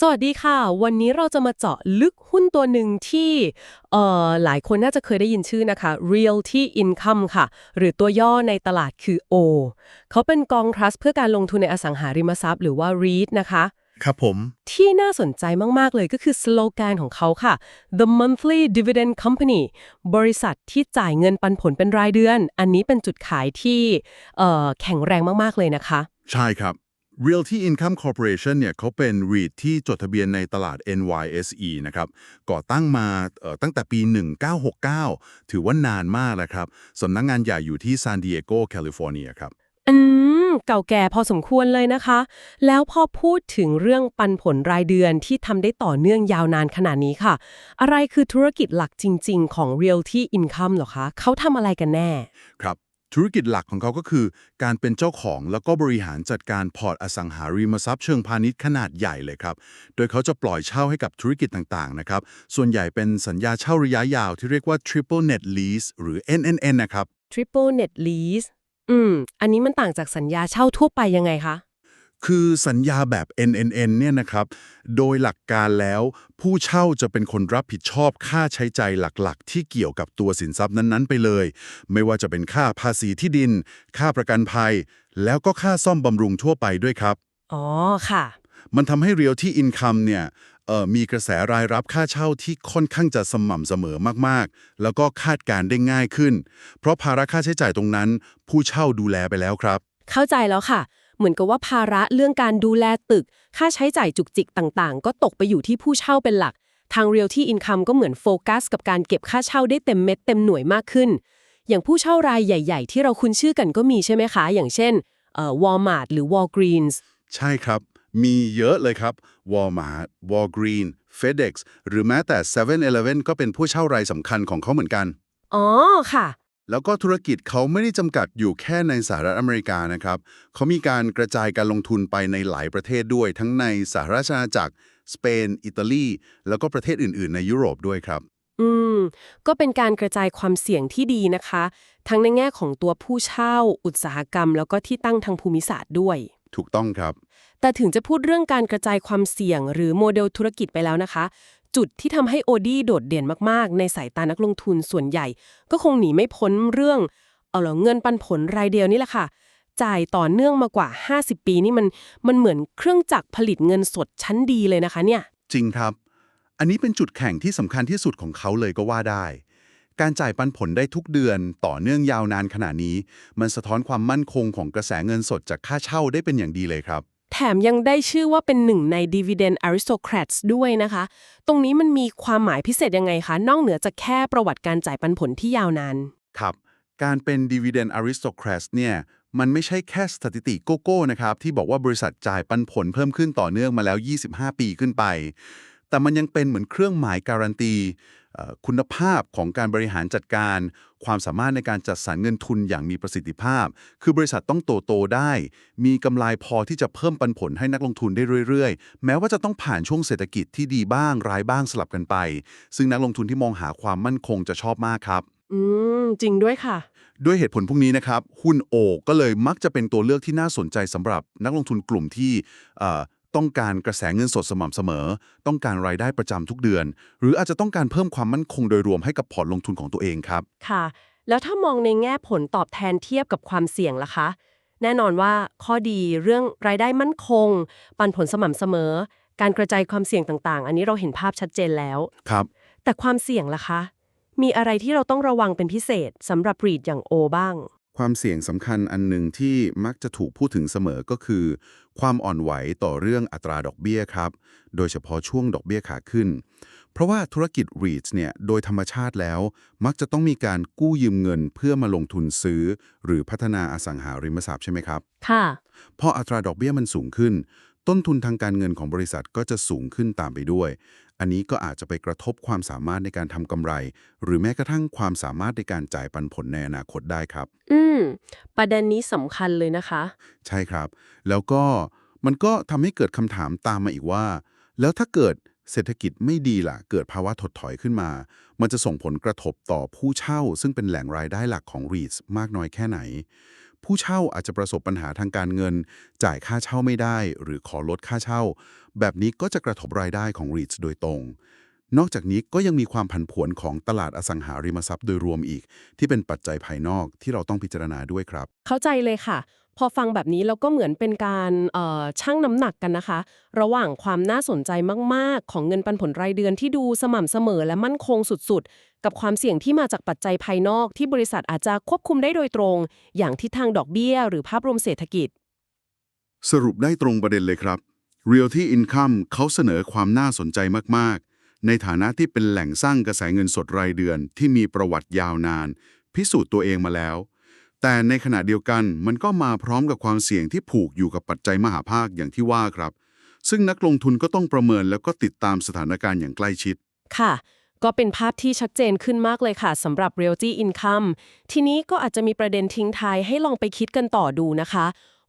สวัสดีค่ะ วันนี้เราจะมาเจาะลึกหุ้นตัวหนึ่งที่เอ่อหลายคนน่าจะเคยได้ยินชื่อนะคะ Realty Income ค่ะ หรือตัวย่อในตลาดคือ O เขาเป็นกองทรัสต์เพื่อการลงทุนในอสังหาริมทรัพย์หรือว่า REIT นะคะครับผม ที่น่าสนใจมาก ๆ เลยก็คือสโลแกนของเขาค่ะ The Monthly Dividend Company บริษัทที่จ่ายเงินปันผลเป็นรายเดือน อันนี้เป็นจุดขายที่เอ่อแข็งแรงมาก ๆ เลยนะคะ ใช่ครับ Realty Income Corporation เนี่ยเขาเป็น REIT ที่จดทะเบียนในตลาด NYSE นะครับ ก่อตั้งมาเอ่อตั้งแต่ปี 1969 ถือว่านานมากแล้วครับสำนักงงานใหญ่อยู่ที่ซานดิเอโกแคลิฟอร์เนียครับ อืม เก่าแก่พอสมควรเลยนะคะ แล้วพอพูดถึงเรื่องปันผลรายเดือนที่ทำได้ต่อเนื่องยาวนานขนาดนี้ค่ะ อะไรคือธุรกิจหลักจริง ๆ ของ Realty Income เหรอคะ เขาทำอะไรกันแน่ ครับ ธุรกิจหลักของเขาก็คือ การเป็นเจ้าของแล้วก็บริหารจัดการพอร์ตอสังหาริมทรัพย์เชิงพาณิชย์ขนาดใหญ่เลยครับ โดยเขาจะปล่อยเช่าให้กับธุรกิจต่าง ๆ นะครับ ส่วนใหญ่เป็นสัญญาเช่าระยะยาวที่เรียกว่า triple net lease หรือ NNN นะครับ Triple Net Lease อืม อันนี้มันต่างจากสัญญาเช่าทั่วไปยังไงคะ คือสัญญาแบบ NNN เนี่ยนะครับ โดยหลักการแล้ว ผู้เช่าจะเป็นคนรับผิดชอบค่าใช้จ่ายหลักๆ ที่เกี่ยวกับตัวสินทรัพย์นั้นๆ ไปเลย ไม่ว่าจะเป็นค่าภาษีที่ดิน ค่าประกันภัย แล้วก็ค่าซ่อมบำรุงทั่วไปด้วยครับ อ๋อค่ะ มันทำให้ Realty Income เนี่ยเอ่อมีกระแสรายรับค่าเช่าที่ค่อนข้างจะสม่ำเสมอมากๆ แล้วก็คาดการณ์ได้ง่ายขึ้น เพราะภาระค่าใช้จ่ายตรงนั้น ผู้เช่าดูแลไปแล้วครับ เข้าใจแล้วค่ะ เหมือนกับว่าภาระเรื่องการดูแลตึก ค่าใช้จ่ายจุกจิกต่างๆ ก็ตกไปอยู่ที่ผู้เช่าเป็นหลัก ทาง Realty Income ก็เหมือนโฟกัส กับการเก็บค่าเช่าได้เต็มเม็ดเต็มหน่วยมากขึ้น อย่างผู้เช่ารายใหญ่ ๆ ที่เราคุ้นชื่อกันก็มีใช่ไหมคะ อย่างเช่นเอ่อ Walmart หรือ Walgreens ใช่ครับ มีเยอะเลยครับ Walmart Walgreen FedEx หรือแม้แต่ 7-Eleven ก็เป็นผู้เช่ารายสำคัญของเขาเหมือนกัน อ๋อค่ะ แล้วก็ธุรกิจเขาไม่ได้จำกัดอยู่แค่ในสหรัฐอเมริกานะครับ เขามีการกระจายการลงทุนไปในหลายประเทศด้วย ทั้งในสหราชอาณาจักร สเปน อิตาลี แล้วก็ประเทศอื่น ๆ ในยุโรปด้วยครับ อืม ก็เป็นการกระจายความเสี่ยงที่ดีนะคะ ทั้งในแง่ของตัวผู้เช่า อุตสาหกรรม แล้วก็ที่ตั้งทางภูมิศาสตร์ด้วย ถูกต้องครับ แต่ถึงจะพูดเรื่องการกระจายความเสี่ยง หรือโมเดลธุรกิจไปแล้วนะคะ จุดที่ทำให้โอดี้โดดเด่นมากๆ ในสายตานักลงทุนส่วนใหญ่ ก็คงหนีไม่พ้นเรื่อง เอาเหรอเงินปันผลรายเดียวนี่แหละค่ะ จ่ายต่อเนื่องมากว่า 50 ปีนี่มันมันเหมือนเครื่องจักรผลิตเงินสดชั้นดีเลยนะคะเนี่ย จริงครับ อันนี้เป็นจุดแข่งที่สำคัญที่สุดของเขาเลยก็ว่าได้ การจ่ายปันผลได้ทุกเดือนต่อเนื่องยาวนานขนาดนี้ มันสะท้อนความมั่นคงของกระแสเงินสดจากค่าเช่าได้เป็นอย่างดีเลยครับ แถมยังได้ชื่อว่าเป็นหนึ่งใน Dividend Aristocrats ด้วยนะคะ ตรงนี้มันมีความหมายพิเศษยังไงคะ นอกเหนือจากแค่ประวัติการจ่ายปันผลที่ยาวนาน ครับ การเป็น dividend aristocrats เนี่ยมันไม่ใช่แค่สถิติโกโก้นะครับ ที่บอกว่าบริษัทจ่ายปันผลเพิ่มขึ้นต่อเนื่องมาแล้ว 25 ปีขึ้นไป แต่มันยังเป็นเหมือนเครื่องหมายการันตี คุณภาพของการบริหารจัดการ ความสามารถในการจัดสรรเงินทุนอย่างมีประสิทธิภาพ คือบริษัทต้องโตโตๆได้ มีกำไรพอที่จะเพิ่มปันผลให้นักลงทุนได้เรื่อยๆ แม้ว่าจะต้องผ่านช่วงเศรษฐกิจที่ดีบ้างร้ายบ้างสลับกันไป ซึ่งนักลงทุนที่มองหาความมั่นคงจะชอบมากครับ อืม จริงด้วยค่ะ ด้วยเหตุผลพวกนี้นะครับ หุ้นโอก็เลยมักจะเป็นตัวเลือกที่น่าสนใจสำหรับนักลงทุนกลุ่มที่เอ่อ ต้องการกระแสเงินสดสม่ำเสมอ ต้องการรายได้ประจำทุกเดือน หรืออาจจะต้องการเพิ่มความมั่นคงโดยรวมให้กับพอร์ตลงทุนของตัวเองครับ ค่ะ แล้วถ้ามองในแง่ผลตอบแทนเทียบกับความเสี่ยงล่ะคะ แน่นอนว่าข้อดีเรื่องรายได้มั่นคง ปันผลสม่ำเสมอ การกระจายความเสี่ยงต่างๆ อันนี้เราเห็นภาพชัดเจนแล้ว ครับ แต่ความเสี่ยงล่ะคะ มีอะไรที่เราต้องระวังเป็นพิเศษสำหรับรีดอย่างโอบ้าง ความเสี่ยงสำคัญอันหนึ่งที่มักจะถูกพูดถึงเสมอก็คือ ความอ่อนไหวต่อเรื่องอัตราดอกเบี้ยครับ โดยเฉพาะช่วงดอกเบี้ยขาขึ้น เพราะว่าธุรกิจ REITs เนี่ยโดยธรรมชาติแล้ว มักจะต้องมีการกู้ยืมเงินเพื่อมาลงทุนซื้อ หรือพัฒนาอสังหาริมทรัพย์ใช่ไหมครับ ค่ะ พออัตราดอกเบี้ยมันสูงขึ้น ต้นทุนทางการเงินของบริษัทก็จะสูงขึ้นตามไปด้วย อันนี้ก็อาจจะไปกระทบความสามารถในการทำกำไร หรือแม้กระทั่งความสามารถในการจ่ายปันผลในอนาคตได้ครับ อืม ประเด็นนี้สำคัญเลยนะคะ ใช่ครับ แล้วก็มันก็ทำให้เกิดคำถามตามมาอีกว่า แล้วถ้าเกิดเศรษฐกิจไม่ดีล่ะ เกิดภาวะถดถอยขึ้นมา มันจะส่งผลกระทบต่อผู้เช่า ซึ่งเป็นแหล่งรายได้หลักของ REITs มากน้อยแค่ไหน ผู้เช่าอาจจะประสบปัญหาทางการเงิน จ่ายค่าเช่าไม่ได้ หรือขอลดค่าเช่า แบบนี้ก็จะกระทบรายได้ของ REITs โดยตรง นอกจากนี้ก็ยังมีความผันผวนของตลาดอสังหาริมทรัพย์โดยรวมอีก ที่เป็นปัจจัยภายนอกที่เราต้องพิจารณาด้วยครับ เข้าใจเลยค่ะ พอฟังแบบนี้เราก็เหมือนเป็นการชั่งน้ำหนักกันนะคะ ระหว่างความน่าสนใจมาก ๆ ของเงินปันผลรายเดือนที่ดูสม่ำเสมอและมั่นคงสุดๆ กับความเสี่ยงที่มาจากปัจจัยภายนอกที่บริษัทอาจจะควบคุมได้โดยตรง อย่างทิศทางดอกเบี้ย หรือภาพรวมเศรษฐกิจ สรุปได้ตรงประเด็นเลยครับ Realty Income เขาเสนอความน่าสนใจมาก ๆ ในฐานะที่เป็นแหล่งสร้างกระแสเงินสดรายเดือนที่มีประวัติยาวนาน พิสูจน์ตัวเองมาแล้ว แต่ในขณะเดียวกันมันก็มาพร้อมกับความเสี่ยงที่ผูกอยู่กับปัจจัยมหาภาคอย่างที่ว่าครับ ซึ่งนักลงทุนก็ต้องประเมินแล้วก็ติดตามสถานการณ์อย่างใกล้ชิด ค่ะ ก็เป็นภาพที่ชัดเจนขึ้นมากเลยค่ะสำหรับ Realty Income ทีนี้ก็อาจจะมีประเด็นทิ้งท้ายให้ลองไปคิดกันต่อดูนะคะ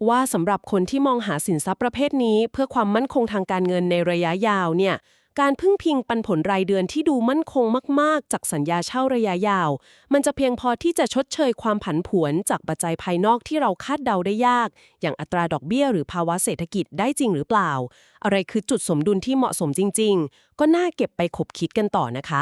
ว่าสำหรับคนที่มองหาสินทรัพย์ประเภทนี้ เพื่อความมั่นคงทางการเงินในระยะยาวเนี่ยการพึ่งพิงปันผลรายเดือนที่ดูมั่นคงมาก ๆ จากสัญญาเช่าระยะยาว มันจะเพียงพอที่จะชดเชยความผันผวนจากปัจจัยภายนอกที่เราคาดเดาได้ยาก อย่างอัตราดอกเบี้ยหรือภาวะเศรษฐกิจได้จริงหรือเปล่า อะไรคือจุดสมดุลที่เหมาะสมจริง ๆ ก็น่าเก็บไปคบคิดกันต่อนะคะ